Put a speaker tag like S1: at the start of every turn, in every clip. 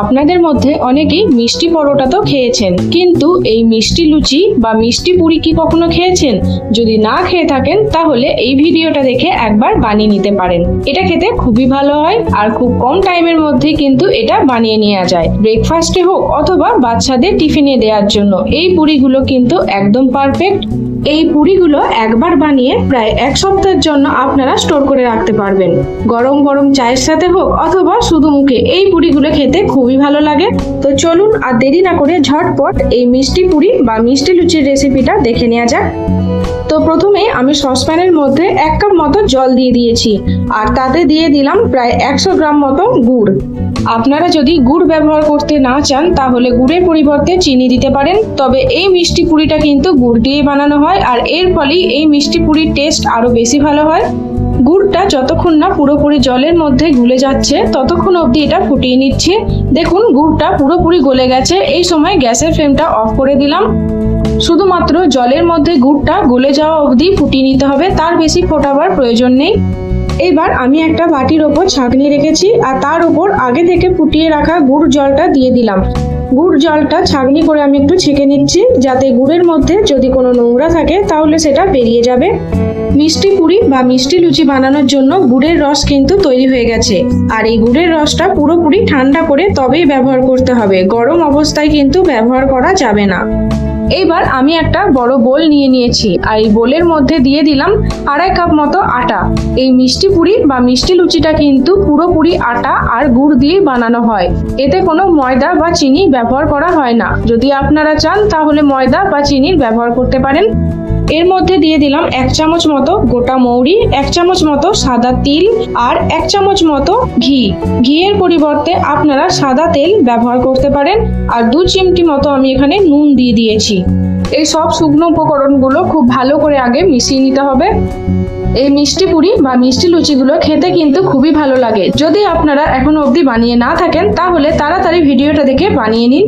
S1: আপনাদের মধ্যে অনেকেই মিষ্টি পরোটা তো খেয়েছেন, কিন্তু এই মিষ্টি লুচি বা মিষ্টি পুরি কি কখনো খেয়েছেন? যদি না খেয়ে থাকেন, তাহলে এই ভিডিওটা দেখে একবার বানিয়ে নিতে পারেন। এটা খেতে খুবই ভালো হয় আর খুব কম টাইমের মধ্যে কিন্তু এটা বানিয়ে নেওয়া যায়। ব্রেকফাস্টে হোক অথবা বাচ্চাদের টিফিনে দেওয়ার জন্য, এই পুরিগুলো কিন্তু একদম পারফেক্ট। এই পুরিগুলো একবার বানিয়ে প্রায় এক সপ্তাহের জন্য আপনারা স্টোর করে রাখতে পারবেন। গরম গরম চায়ের সাথে হোক অথবা শুধু মুখে, এই পুরিগুলো খেতে খুবই ভালো লাগে। তো চলুন আর দেরি না করে ঝটপট এই মিষ্টি পুরি বা মিষ্টি লুচির রেসিপিটা দেখে নেওয়া যাক। তো প্রথমে আমি সসপ্যানের মধ্যে এক কাপ মতো জল দিয়ে দিয়েছি, আর তাতে দিয়ে দিলাম প্রায় একশো গ্রাম মতো গুড়। আপনারা যদি গুড় ব্যবহার করতে না চান, তাহলে গুড়ের পরিবর্তে চিনি দিতে পারেন। তবে এই মিষ্টি পুরিটা কিন্তু গুড় দিয়ে বানানো হয়, আর এর ফলেই এই মিষ্টি পুরির টেস্ট আরও বেশি ভালো হয়। গুড়টা যতক্ষণ না পুরোপুরি জলের মধ্যে গুলে যাচ্ছে, ততক্ষণ অবধি এটা ফুটিয়ে নিচ্ছে। দেখুন, গুড়টা পুরোপুরি গলে গেছে। এই সময় গ্যাসের ফ্লেমটা অফ করে দিলাম। শুধুমাত্র জলের মধ্যে গুড়টা গলে যাওয়া অবধি ফুটিয়ে নিতে হবে। তার বেশি ফোটাবার প্রয়োজন নেই। এবার আমি একটা বাটির ওপর ছাঁকনি রেখেছি আর তার উপর আগে থেকে ফুটিয়ে রাখা গুড় জলটা দিয়ে দিলাম। গুড় জলটা ছাঁকনি করে আমি একটু ছেঁকে নিচ্ছি, যাতে গুড়ের মধ্যে যদি কোনো নোংরা থাকে তাহলে সেটা বেরিয়ে যাবে। মিষ্টি পুরি বা মিষ্টি লুচি বানানোর জন্য গুড়ের রস কিন্তু তৈরি হয়ে গেছে। আর এই গুড়ের রসটা পুরোপুরি ঠান্ডা করে তবেই ব্যবহার করতে হবে। গরম অবস্থায় কিন্তু ব্যবহার করা যাবে না। এইবার আমি একটা বড় বোল নিয়ে নিয়েছি আর এই বোলের মধ্যে দিয়ে দিলাম আড়াই কাপ মতো আটা। এই মিষ্টি পুরি বা মিষ্টি লুচিটা কিন্তু পুরোপুরি আটা আর গুড় দিয়ে বানানো হয়। এতে কোনো ময়দা বা চিনি ব্যবহার করা হয় না। যদি আপনারা চান তাহলে ময়দা বা চিনির ব্যবহার করতে পারেন। এর মধ্যে দিয়ে দিলাম এক চামচ মতো গোটা মৌরি, এক চামচ মতো সাদা তিল আর এক চামচ মতো ঘি। ঘিয়ের পরিবর্তে আপনারা সাদা তেল ব্যবহার করতে পারেন আর দু চিমটি মতো আমি এখানে নুন দিয়ে দিয়েছি। এই সব শুকনো উপকরণগুলো খুব ভালো করে আগে মিশিয়ে নিতে হবে। এই মিষ্টি পুরি বা মিষ্টি লুচিগুলো খেতে কিন্তু খুবই ভালো লাগে। যদি আপনারা এখনও অবধি বানিয়ে না থাকেন, তাহলে তাড়াতাড়ি ভিডিওটা দেখে বানিয়ে নিন।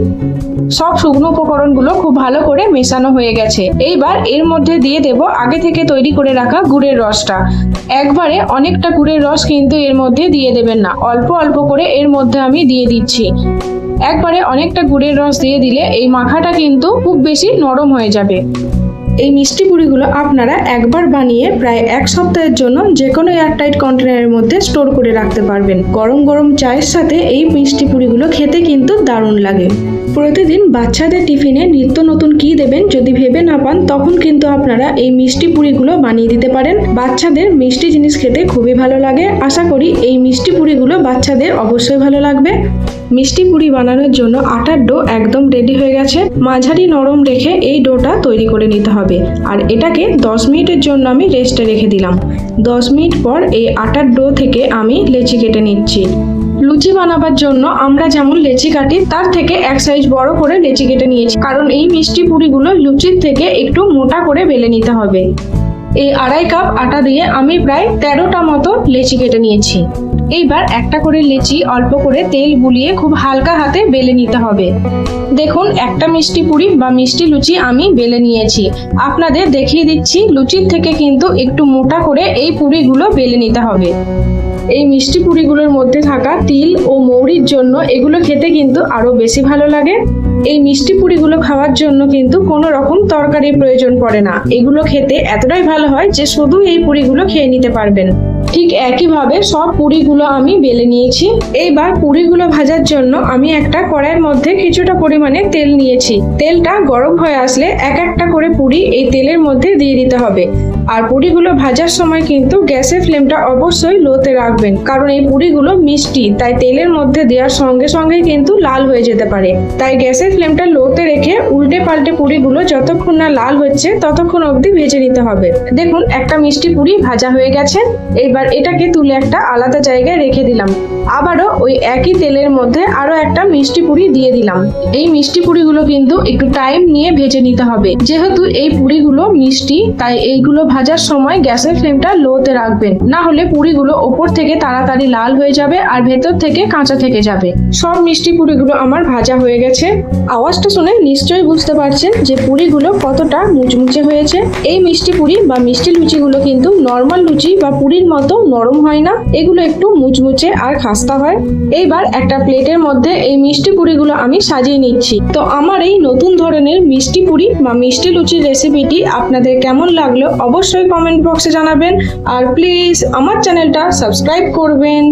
S1: সব শুকনো উপকরণগুলো খুব ভালো করে মেশানো হয়ে গেছে। এইবার এর মধ্যে দিয়ে দেব আগে থেকে তৈরি করে রাখা গুড়ের রসটা। একবারে অনেকটা গুড়ের রস কিন্তু এর মধ্যে দিয়ে দেবেন না। অল্প অল্প করে এর মধ্যে আমি দিয়ে দিচ্ছি। একবারে অনেকটা গুড়ের রস দিয়ে দিলে এই মাখাটা কিন্তু খুব বেশি নরম হয়ে যাবে। এই মিষ্টি পুরিগুলো আপনারা একবার বানিয়ে প্রায় এক সপ্তাহের জন্য যে কোনো এয়ারটাইট কন্টেনারের মধ্যে স্টোর করে রাখতে পারবেন। গরম গরম চায়ের সাথে এই মিষ্টি পুরিগুলো খেতে কিন্তু দারুণ লাগে। প্রতিদিন বাচ্চাদের টিফিনে নিত্য নতুন কি দেবেন যদি ভেবে না পান, তখন কিন্তু আপনারা এই মিষ্টি পুরিগুলো বানিয়ে দিতে পারেন। বাচ্চাদের মিষ্টি জিনিস খেতে খুবই ভালো লাগে। আশা করি এই মিষ্টি পুরিগুলো বাচ্চাদের অবশ্যই ভালো লাগবে। মিষ্টি পুরি বানানোর জন্য আটার ডো একদম রেডি হয়ে গেছে। মাঝারি নরম রেখে এই ডোটা তৈরি করে নিতে হবে। আর এটাকে 10 মিনিটের জন্য আমি রেস্টে রেখে দিলাম। 10 মিনিট পর এই আটার ডো থেকে আমি লেচি কেটে নিচ্ছি। লুচি বানাবার জন্য আমরা যেমন লেচি কাটি, তার থেকে এক সাইজ বড় করে লেচি কেটে নিয়েছি। কারণ এই মিষ্টি পুরিগুলো লুচির থেকে একটু মোটা করে বেলে নিতে হবে। এই আড়াই কাপ আটা দিয়ে আমি প্রায় তেরোটা মতো লেচি কেটে নিয়েছি। এইবার একটা করে লেচি অল্প করে তেল বুলিয়ে খুব হালকা হাতে বেলে নিতে হবে। দেখুন, একটা মিষ্টি পুরি বা মিষ্টি লুচি আমি বেলে নিয়েছি। আপনাদের দেখিয়ে দিচ্ছি, লুচির থেকে কিন্তু একটু মোটা করে এই পুরিগুলো বেলে নিতে হবে। এই মিষ্টি পুরিগুলোর মধ্যে থাকা তিল ও মৌরির জন্য এগুলো খেতে কিন্তু আরও বেশি ভালো লাগে। এই মিষ্টি পুরিগুলো খাওয়ার জন্য কিন্তু কোনো রকম তরকারির প্রয়োজন পড়ে না। এগুলো খেতে এতটাই ভালো হয় যে শুধু এই পুরিগুলো খেয়ে নিতে পারবেন। ঠিক একইভাবে সব পুরিগুলো আমি বেলে নিয়েছি। এইবার পুরিগুলো ভাজার জন্য আমি একটা কড়াইয়ের মধ্যে কিছুটা পরিমাণে তেল নিয়েছি। তেলটা গরম হয়ে আসলে এক একটা করে পুরি এই তেলের মধ্যে দিয়ে দিতে হবে। আর পুরিগুলো ভাজার সময় কিন্তু গ্যাসের ফ্লেমটা অবশ্যই লোতে রাখবেন, কারণ এই পুরিগুলো মিষ্টি, তাই তেলের মধ্যে দেওয়ার সঙ্গে সঙ্গে কিন্তু লাল হয়ে যেতে পারে। তাই গ্যাসের ফ্লেমটা লোতে রেখে উল্টে পাল্টে পুরিগুলো যতক্ষণ না লাল হচ্ছে, ততক্ষণ অবধি ভেজে নিতে হবে। দেখুন, একটা মিষ্টি পুরি ভাজা হয়ে গেছে। এইবার এটাকে তুলে একটা আলাদা জায়গায় রেখে দিলাম। আবারও ওই একই তেলের মধ্যে আরও একটা মিষ্টি পুরি দিয়ে দিলাম। এই মিষ্টি পুরিগুলো কিন্তু একটু টাইম নিয়ে ভেজে নিতে হবে। যেহেতু এই পুরিগুলো মিষ্টি, তাই এইগুলো ভাজার সময় গ্যাসের ফ্লেমটা লোতে রাখবেন। না হলে পুরিগুলো ওপর থেকে তাড়াতাড়ি লাল হয়ে যাবে আর ভেতর থেকে কাঁচা থেকে যাবে। সব মিষ্টি পুরিগুলো আমার ভাজা হয়ে গেছে। আওয়াজটা শুনে নিশ্চয়ই বুঝতে পারছেন যে পুরিগুলো কতটা মুচমুচে হয়েছে। এই মিষ্টি পুরি বা মিষ্টি লুচিগুলো কিন্তু নর্মাল লুচি বা পুরির মতো নরম হয় না। এগুলো একটু মুচমুচে আর খাস্তা হয়। এইবার একটা প্লেটের মধ্যে এই মিষ্টি পুরিগুলো আমি সাজিয়ে নিচ্ছি। তো আমার এই নতুন ধরনের মিষ্টি পুরি বা মিষ্টি লুচির রেসিপিটি আপনাদের কেমন লাগল অবশ্যই অবশ্যই কমেন্ট বক্সে জানাবেন। আর প্লিজ আমার চ্যানেলটা সাবস্ক্রাইব করবেন।